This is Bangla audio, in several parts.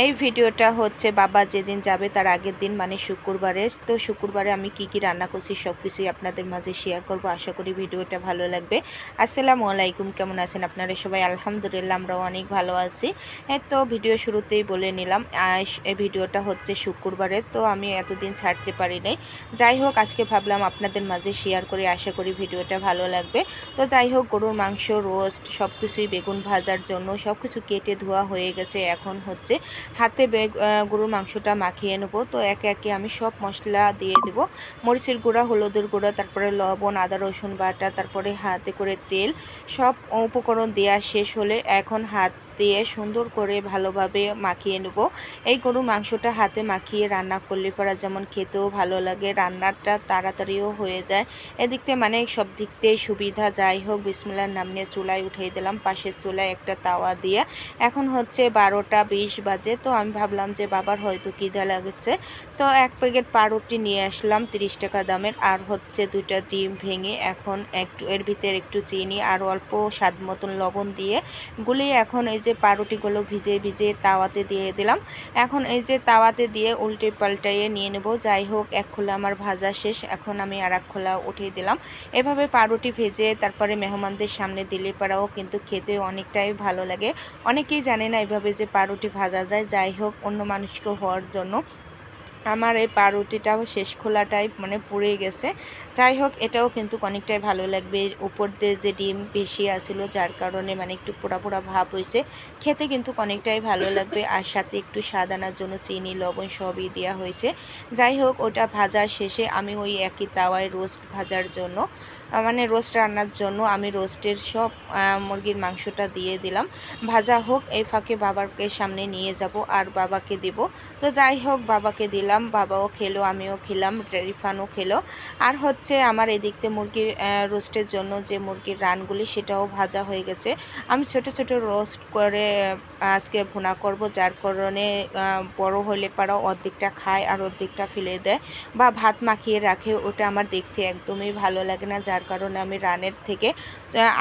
এই ভিডিওটা হচ্ছে বাবা যেদিন যাবে তার আগের দিন মানে শুক্রবারে। তো শুক্রবারে আমি কি কি রান্না করছি সব কিছুই আপনাদের মাঝে শেয়ার করব। আশা করি ভিডিওটা ভালো লাগবে। আসসালামু আলাইকুম, কেমন আছেন আপনারা সবাই? আলহামদুলিল্লাহ আমরাও অনেক ভালো আছি। এই তো ভিডিও শুরুতেই বলে নিলাম এই ভিডিওটা হচ্ছে শুক্রবারে, তো আমি এতদিন ছাড়তে পারি নাই। যাই হোক, আজকে ভাবলাম আপনাদের মাঝে শেয়ার করে, আশা করি ভিডিওটা ভালো লাগবে। তো যাই হোক, গরুর মাংস রোস্ট সব কিছুই বেগুন ভাজার জন্য সব কিছু কেটে ধোয়া হয়ে গেছে। এখন হচ্ছে হাতে গরুর মাংসটা মাখিয়ে নেব। তো একে একে আমি সব মশলা দিয়ে দেব। মরিচের গুঁড়া, হলুদের গুঁড়া, তারপরে লবণ, আদা, রসুন বাটা, তারপরে হাতে করে তেল, সব উপকরণ দেওয়া শেষ হলে এখন হাত দিয়ে সুন্দর করে ভালোভাবে মাখিয়ে নেব। এই গরুর মাংসটা হাতে মাখিয়ে রান্না করলে পরা যেমন খেতেও ভালো লাগে, রান্নাটা তাড়াতাড়িও হয়ে যায়। এদিক থেকে মানে সব দিক থেকে সুবিধা, যাই হোক, বিসমিল্লার নাম নিয়ে চুলায় উঠিয়ে দিলাম, পাশের চুলায় একটা তাওয়া দিয়ে। এখন হচ্ছে বারোটা বিশ বাজে, তো আমি ভাবলাম যে বাবার হয়তো খিদা লাগছে, তো এক প্যাকেট পাউরুটি নিয়ে আসলাম তিরিশ টাকা দামের, আর হচ্ছে দুইটা ডিম ভেঙে এখন একটু, এর ভিতরে একটু চিনি আর অল্প স্বাদ মতন লবণ দিয়ে গুলি এখন এই যে পাউরুটিগুলো ভিজে ভিজে তাওয়াতে দিয়ে দিলাম। এখন এই যে তাওয়াতে দিয়ে উল্টে পাল্টাইয়ে নিয়ে নেব। যাই হোক, এক খোলা আমার ভাজা শেষ। এখন আমি আর এক খোলা উঠিয়ে দিলাম। এভাবে পাউরুটি ভেজে তারপরে মেহমানদের সামনে দিলে পারাও কিন্তু খেতে অনেকটাই ভালো লাগে। অনেকেই জানে না এভাবে যে পাউরুটি ভাজা যায়। যাই হোক, অন্য মানুষকে হওয়ার জন্য আমার এই পাউরুটিটাও শেষ খোলাটাই মানে পুড়ে গেছে। যাই হোক, এটাও কিন্তু অনেকটাই ভালো লাগবে। উপর দিয়ে যে ডিম বেশি আসিল, যার কারণে মানে একটু পোড়া পোড়া ভাব হয়েছে। খেতে কিন্তু অনেকটাই ভালো লাগবে। আর সাথে একটু স্বাদ আনার জন্য চিনি, লবণ সবই দেওয়া হয়েছে। যাই হোক, ওটা ভাজার শেষে আমি ওই একই তাওয়ায় রোস্ট ভাজার জন্য মানে রোস্ট রান্নার জন্য আমি রোস্টের সব মুরগির মাংসটা দিয়ে দিলাম। ভাজা হোক, এই ফাঁকে বাবাকে সামনে নিয়ে যাব আর বাবাকে দেব। তো যাই হোক, বাবাকে দিলাম, বাবাও খেলো, আমিও খেলাম রিফানও খেলো। আর হচ্ছে আমার এদিকতে মুরগির রোস্টের জন্য যে মুরগির রানগুলি, সেটাও ভাজা হয়ে গেছে। আমি ছোট ছোট রোস্ট করে আজকে ভুনা করব, যার কারণে বড় হলে পারাও অর্ধেকটা খায় আর অর্ধেকটা ফেলে দেয়। বা ভাত মাখিয়ে রাখে, ওটা আমার দেখতে একদমই ভালো লাগে না, যার কারণে আমি রানের থেকে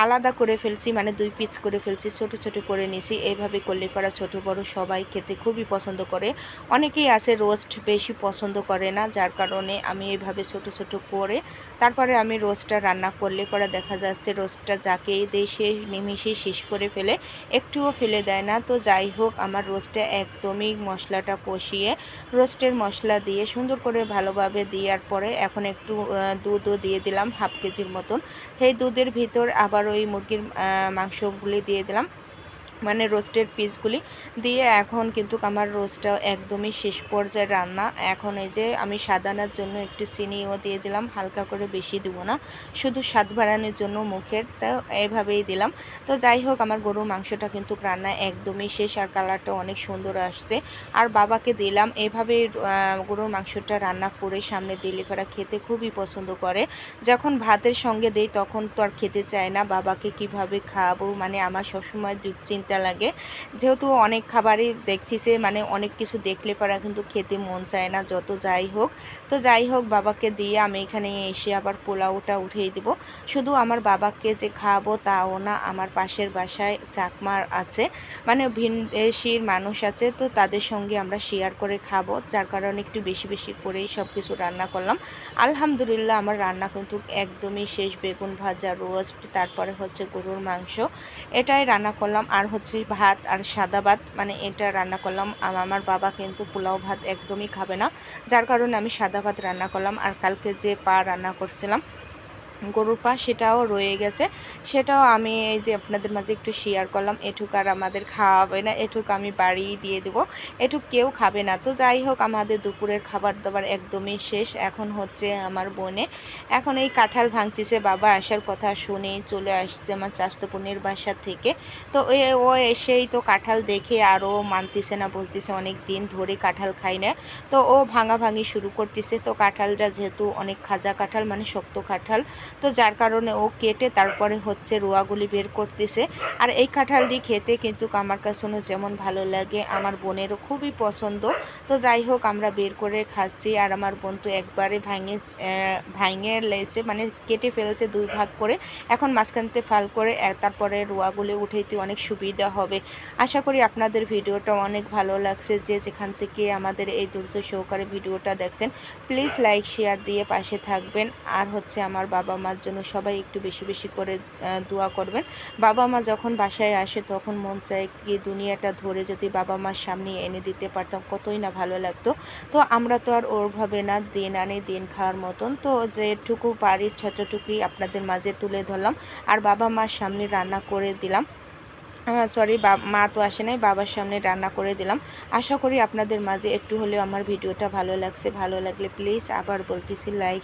আলাদা করে ফেলছি মানে দুই পিস করে ফেলছি, ছোট ছোট করে নিছি। এইভাবে করলে পারা ছোট, বড় সবাই খেতে খুবই পছন্দ করে। অনেকেই আছে রোস্ট বেশি পছন্দ করে না, যার কারণে আমি এইভাবে ছোট ছোট করে, তারপরে আমি রোস্টটা রান্না করলে পরে দেখা যাচ্ছে রোস্টটা যাকেই দেয় সে নিমিশেই শেষ করে ফেলে, একটুও ফেলে দেয় না। তো যাই হোক, আমার রোস্টটা একদমই মশলাটা কষিয়ে, রোস্টের মশলা দিয়ে সুন্দর করে ভালোভাবে দেওয়ার পরে এখন একটু দুধও দিয়ে দিলাম, হাফ কেজির মতন। সেই দুধের ভিতর আবার ওই মুরগির মাংসগুলি দিয়ে দিলাম। মানে রোস্টের পিসগুলি দিয়ে এখন কিন্তু আমার রোস্টটা একদমই শেষ পর্যায়ে রান্না। এখন এই যে আমি সাদানার জন্য একটু চিনিও দিয়ে দিলাম, হালকা করে বেশি দিব না, শুধু স্বাদ বাড়ানোর জন্য মুখের, তো এইভাবেই দিলাম। তো যাই হোক, আমার গরুর মাংসটা কিন্তু রান্না একদমই শেষ আর কালারটা অনেক সুন্দর আসছে। আর বাবাকে দিলাম, এভাবে গরুর মাংসটা রান্না করে সামনে দিলে ফেরা খেতে খুবই পছন্দ করে। যখন ভাতের সঙ্গে দেই, তখন তো আর খেতে চায় না, বাবাকে কীভাবে খাওয়াবো মানে আমার সবসময় দুশ্চিন্তা চিন্তা লাগে। যেহেতু অনেক খাবারই দেখতেছে মানে অনেক কিছু দেখলে পারা কিন্তু খেতে মন চায় না, যত যাই হোক। তো যাই হোক, বাবাকে দিয়ে আমি এখানে এসে আবার পোলাওটা উঠিয়ে দিব। শুধু আমার বাবাকে যে খাওয়াবো তাও না, আমার পাশের বাসায় চাকমার আছে মানে ভিনদেশির মানুষ আছে, তো তাদের সঙ্গে আমরা শেয়ার করে খাব। যার কারণে একটু বেশি বেশি করেই সব কিছু রান্না করলাম। আলহামদুলিল্লাহ, আমার রান্না কিন্তু একদমই শেষ। বেগুন ভাজা রোস্ট তারপরে হচ্ছে গরুর মাংস, এটাই রান্না করলাম। আর হচ্ছে হচ্ছে ভাত আর সাদা ভাত মানে এটা রান্না করলাম। আমার বাবা কিন্তু পোলাও ভাত একদমই খাবে না। যার কারণে আমি সাদা ভাত রান্না করলাম। আর কালকে যে পা রান্না করছিলাম গরুর পা সেটাও রয়ে গেছে। সেটাও আমি এই যে আপনাদের মাঝে একটু শেয়ার করলাম, এটুক আর আমাদের খাওয়াবে না, এটুক আমি বাড়ি দিয়ে দেব, এটুক কেউ খাবে না। তো যাই হোক, আমাদের দুপুরের খাবার দাবার একদমই শেষ। এখন হচ্ছে আমার বোনে, এখন এই কাঁঠাল ভাঙতিছে, বাবা আসার কথা শুনেই চলে আসছে আমার চাস্তপনের বাসা থেকে। তো ও এসেই তো কাঁঠাল দেখে আরও মানতেছে না বলতেছে, অনেক দিন ধরে কাঁঠাল খাই না। তো ও ভাঙা ভাঙি শুরু করতেছে। তো কাঁঠালটা যেহেতু অনেক খাজা কাঁঠাল মানে শক্ত কাঁঠাল তো যার কারণে ও কেটে তারপরে হচ্ছে রোয়াগুলি বের করতেছে। আর এই কাঁঠালটি খেতে কিন্তু আমার কাছে যেমন ভালো লাগে, আমার বোনেরও খুবই পছন্দ। তো যাই হোক, আমরা বের করে খাচ্ছি আর আমার বোন তো একবারে ভাঙে ভাঙে লেছে মানে কেটে ফেলেছে দুই ভাগ করে। এখন মাঝখানতে ফাল করে তারপরে রোয়াগুলি উঠাইতে অনেক সুবিধা হবে। আশা করি আপনাদের ভিডিওটা অনেক ভালো লাগছে, যে যেখান থেকে আমাদের এই ধৈর্য সহকারে ভিডিওটা দেখছেন, প্লিজ লাইক, শেয়ার দিয়ে পাশে থাকবেন। আর হচ্ছে আমার বাবা মার জন্য সবাই একটু বেশি বেশি করে দোয়া করবেন। বাবা মা যখন বাসায় আসে তখন মন চায় কি দুনিয়াটা ধরে যদি বাবা মার সামনে এনে দিতে পারতাম, কতই না ভালো লাগতো। তো আমরা তো আর ওরভাবে না, দিন আনে, দিন খাওয়ার মতন। তো যেটুকু পারি ছোটটুকুই আপনাদের মাঝে তুলে ধরলাম। আর বাবা মার সামনে রান্না করে দিলাম। সরি মা তো আসে নাই, বাবার সামনে রান্না করে দিলাম। আশা করি আপনাদের মাঝে একটু হলেও আমার ভিডিওটা ভালো লাগছে। ভালো লাগলে প্লিজ আবার বলতেছি লাইক